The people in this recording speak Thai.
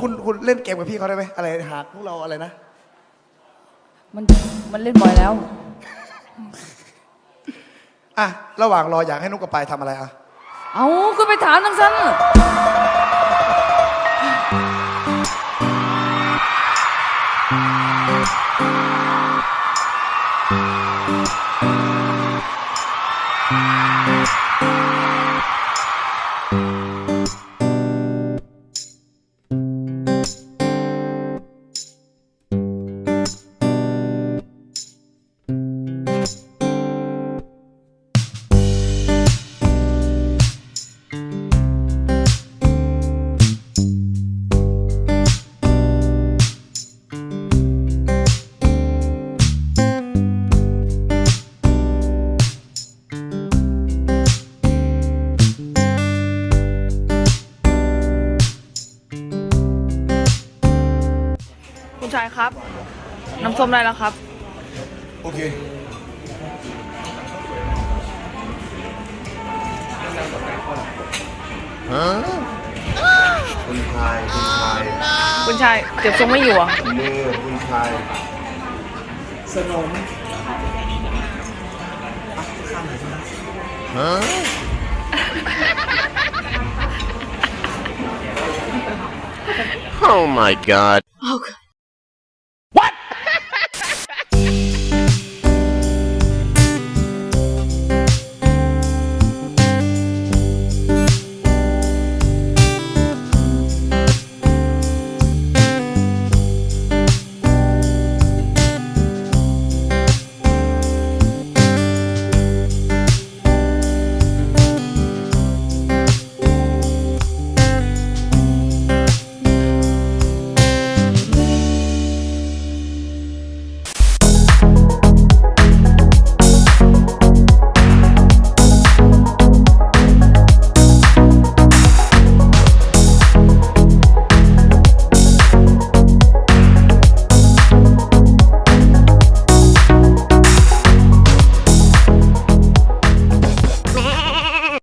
คุณคุณเล่นเกมกับพี่เขาได้ไหมอะไรหากพวกเราอะไรนะ มันมันเล่นบ่อยแล้ว อะ ระหว่างรออยากให้นุกกับปายทำอะไรอะ เอาก็ไปถามนังซัน คุณชายครับ น้ำส้มได้แล้วครับ โอเคคุณชาย คุณชายคุณชายเก็บทรงไม่อยู่เหรอะมือคุณชายสนม Oh my god. Oh,